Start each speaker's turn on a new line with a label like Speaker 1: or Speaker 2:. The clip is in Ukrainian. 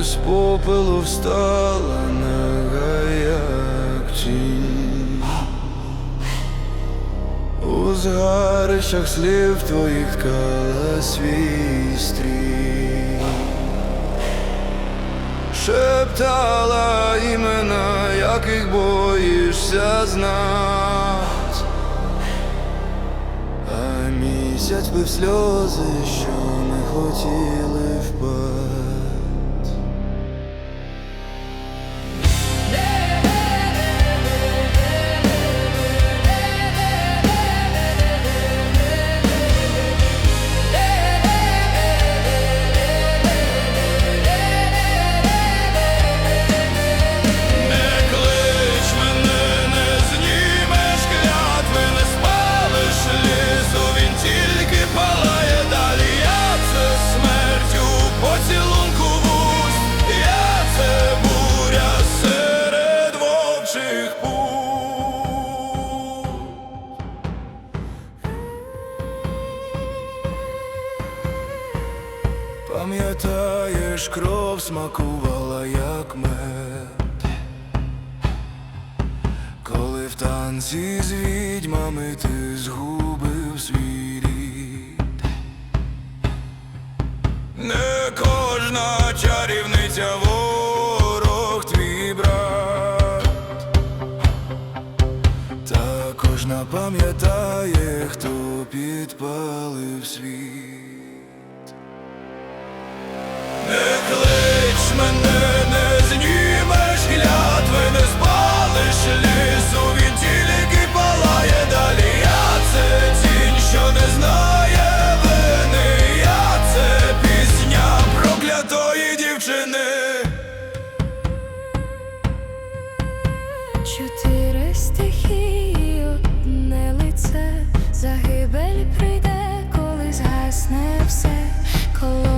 Speaker 1: із попелу встала нога як тінь. У згарищах слів твоїх ткала свій стрій. Шептала імена, яких боїшся знать. А місяць пив сльози, що не хотіли впасть Пам'ятаєш, кров смакувала, як мед. Коли в танці з відьмами ти згубив свій рід. Не кожна чарівниця ворог твій брат. Та кожна пам'ятає, хто підпалив світ
Speaker 2: close